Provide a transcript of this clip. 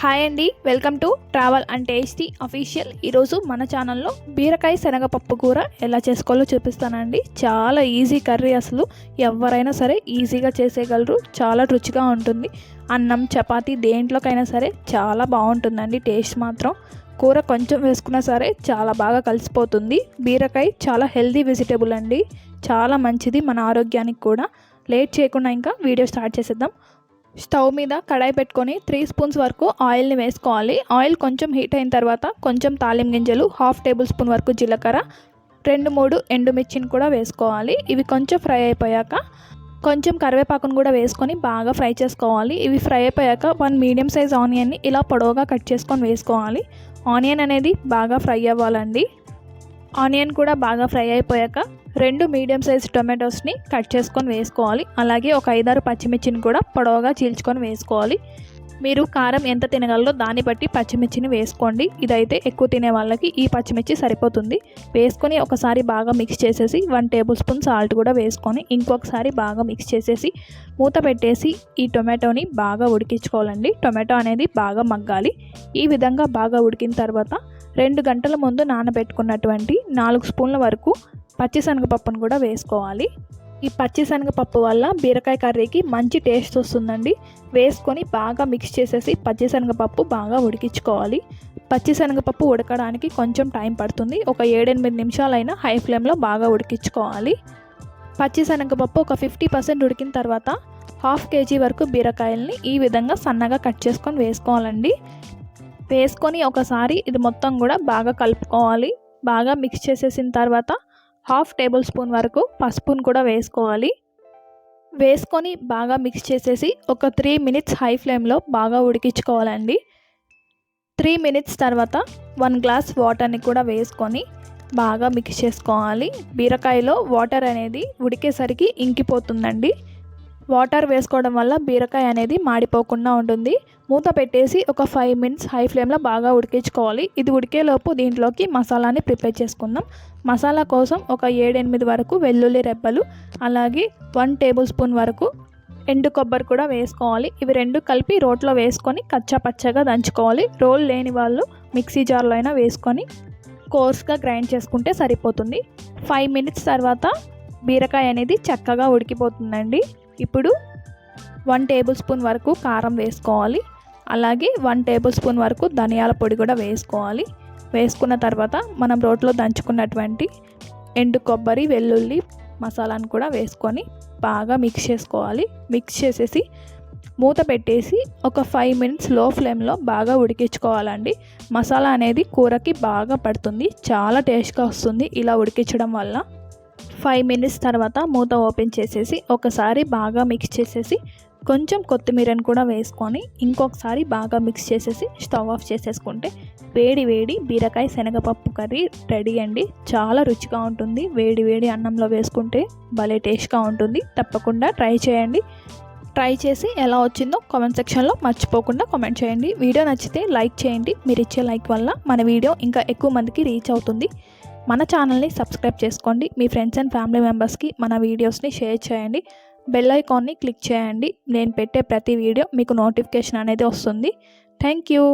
Hi అండి welcome to travel and tasty official. ఈరోజు మన ఛానల్లో బీరకాయ శనగపప్పు కూర ఎలా చేసుకోవాలో చూపిస్తానండి. చాలా ఈజీ కర్రీ అసలు. ఎవరైనా సరే ఈజీగా చేసేయగలరు. చాలా రుచిగా ఉంటుంది. అన్నం చపాతి దేంట్లోకైనా సరే చాలా బాగుంటుందండి టేస్ట్ మాత్రం. కూర కొంచెం వేసుకున్నా సరే చాలా బాగా కలిసిపోతుంది. బీరకాయ చాలా హెల్దీ వెజిటేబుల్ అండి. చాలా మంచిది మన ఆరోగ్యానికి కూడా. లేట్ చేయకుండా ఇంకా వీడియో స్టార్ట్ చేసేద్దాం. స్టవ్ మీద కడాయి పెట్టుకొని త్రీ స్పూన్స్ వరకు ఆయిల్ని వేసుకోవాలి. ఆయిల్ కొంచెం హీట్ అయిన తర్వాత కొంచెం తాలిం గింజలు హాఫ్ టేబుల్ స్పూన్ వరకు జీలకర్ర రెండు మూడు ఎండుమిర్చిని కూడా వేసుకోవాలి. ఇవి కొంచెం ఫ్రై అయిపోయాక కొంచెం కరివేపాకును కూడా వేసుకొని బాగా ఫ్రై చేసుకోవాలి. ఇవి ఫ్రై అయిపోయాక వన్ మీడియం సైజ్ ఆనియన్ని ఇలా పొడవుగా కట్ చేసుకొని వేసుకోవాలి. ఆనియన్ అనేది బాగా ఫ్రై అవ్వాలండి. ఆనియన్ కూడా బాగా ఫ్రై అయిపోయాక రెండు మీడియం సైజ్ టొమాటోస్ని కట్ చేసుకొని వేసుకోవాలి. అలాగే ఒక ఐదారు పచ్చిమిర్చిని కూడా పొడవుగా చీల్చుకొని వేసుకోవాలి. మీరు కారం ఎంత తినగలరో దాన్ని బట్టి పచ్చిమిర్చిని వేసుకోండి. ఇదైతే ఎక్కువ తినే వాళ్ళకి ఈ పచ్చిమిర్చి సరిపోతుంది. వేసుకొని ఒకసారి బాగా మిక్స్ చేసేసి వన్ టేబుల్ స్పూన్ సాల్ట్ కూడా వేసుకొని ఇంకొకసారి బాగా మిక్స్ చేసేసి మూత పెట్టేసి ఈ టొమాటోని బాగా ఉడికించుకోవాలండి. టొమాటో అనేది బాగా మగ్గాలి. ఈ విధంగా బాగా ఉడికిన తర్వాత రెండు గంటల ముందు నానబెట్టుకున్నటువంటి నాలుగు స్పూన్ల వరకు పచ్చిశనగపప్పును కూడా వేసుకోవాలి. ఈ పచ్చిశనగపప్పు వల్ల బీరకాయ కర్రీకి మంచి టేస్ట్ వస్తుందండి. వేసుకొని బాగా మిక్స్ చేసేసి పచ్చిశనగపప్పు బాగా ఉడికించుకోవాలి. పచ్చిశనగపప్పు ఉడకడానికి కొంచెం టైం పడుతుంది. ఒక ఏడెనిమిది నిమిషాలైనా హై ఫ్లేమ్లో బాగా ఉడికించుకోవాలి. పచ్చిశనగపప్పు ఒక ఫిఫ్టీ పర్సెంట్ ఉడికిన తర్వాత హాఫ్ కేజీ వరకు బీరకాయల్ని ఈ విధంగా సన్నగా కట్ చేసుకొని వేసుకోవాలండి. వేసుకొని ఒకసారి ఇది మొత్తం కూడా బాగా కలుపుకోవాలి. బాగా మిక్స్ చేసేసిన తర్వాత హాఫ్ టేబుల్ స్పూన్ వరకు పసుపును కూడా వేసుకోవాలి. వేసుకొని బాగా మిక్స్ చేసేసి ఒక త్రీ మినిట్స్ హై ఫ్లేమ్లో బాగా ఉడికించుకోవాలండి. త్రీ మినిట్స్ తర్వాత వన్ గ్లాస్ వాటర్ని కూడా వేసుకొని బాగా మిక్స్ చేసుకోవాలి. బీరకాయలో వాటర్ అనేది ఉడికేసరికి ఇంకిపోతుందండి. వాటర్ వేసుకోవడం వల్ల బీరకాయ అనేది మాడిపోకుండా ఉంటుంది. మూత పెట్టేసి ఒక ఫైవ్ మినిట్స్ హై ఫ్లేమ్లో బాగా ఉడికించుకోవాలి. ఇది ఉడికేలోపు దీంట్లోకి మసాలాని ప్రిపేర్ చేసుకుందాం. మసాలా కోసం ఒక ఏడెనిమిది వరకు వెల్లుల్లి రెబ్బలు అలాగే వన్ టేబుల్ స్పూన్ వరకు ఎండు కొబ్బరి కూడా వేసుకోవాలి. ఇవి రెండు కలిపి రోట్లో వేసుకొని కచ్చా పచ్చగా దంచుకోవాలి. రోల్ లేని వాళ్ళు మిక్సీ జార్లో అయినా వేసుకొని కోర్స్గా గ్రైండ్ చేసుకుంటే సరిపోతుంది. ఫైవ్ మినిట్స్ తర్వాత బీరకాయ అనేది చక్కగా ఉడికిపోతుందండి. ఇప్పుడు వన్ టేబుల్ స్పూన్ వరకు కారం వేసుకోవాలి. అలాగే వన్ టేబుల్ స్పూన్ వరకు ధనియాల పొడి కూడా వేసుకోవాలి. వేసుకున్న తర్వాత మనం రోట్లో దంచుకున్నటువంటి ఎండు కొబ్బరి వెల్లుల్లి మసాలాను కూడా వేసుకొని బాగా మిక్స్ చేసుకోవాలి. మిక్స్ చేసేసి మూత పెట్టేసి ఒక ఫైవ్ మినిట్స్లో ఫ్లేమ్లో బాగా ఉడికించుకోవాలండి. మసాలా అనేది కూరకి బాగా పడుతుంది. చాలా టేస్ట్గా వస్తుంది ఇలా ఉడికించడం వల్ల. ఫైవ్ మినిట్స్ తర్వాత మూత ఓపెన్ చేసేసి ఒకసారి బాగా మిక్స్ చేసేసి కొంచెం కొత్తిమీరని కూడా వేసుకొని ఇంకొకసారి బాగా మిక్స్ చేసేసి స్టవ్ ఆఫ్ చేసేసుకుంటే వేడి వేడి బీరకాయ శనగపప్పు కర్రీ రెడీ అండి. చాలా రుచిగా ఉంటుంది. వేడి వేడి అన్నంలో వేసుకుంటే భలే టేస్ట్గా ఉంటుంది. తప్పకుండా ట్రై చేయండి. ట్రై చేసి ఎలా వచ్చిందో కామెంట్ సెక్షన్లో మర్చిపోకుండా కామెంట్ చేయండి. వీడియో నచ్చితే లైక్ చేయండి. మీరు ఇచ్చే లైక్ వల్ల మన వీడియో ఇంకా ఎక్కువ మందికి రీచ్ అవుతుంది. మన ఛానల్ని సబ్స్క్రైబ్ చేసుకోండి. మీ ఫ్రెండ్స్ అండ్ ఫ్యామిలీ మెంబర్స్కి మన వీడియోస్ని షేర్ చేయండి. బెల్ ఐకాన్ని క్లిక్ చేయండి. నేను పెట్టే ప్రతి వీడియో మీకు నోటిఫికేషన్ అనేది వస్తుంది. Thank you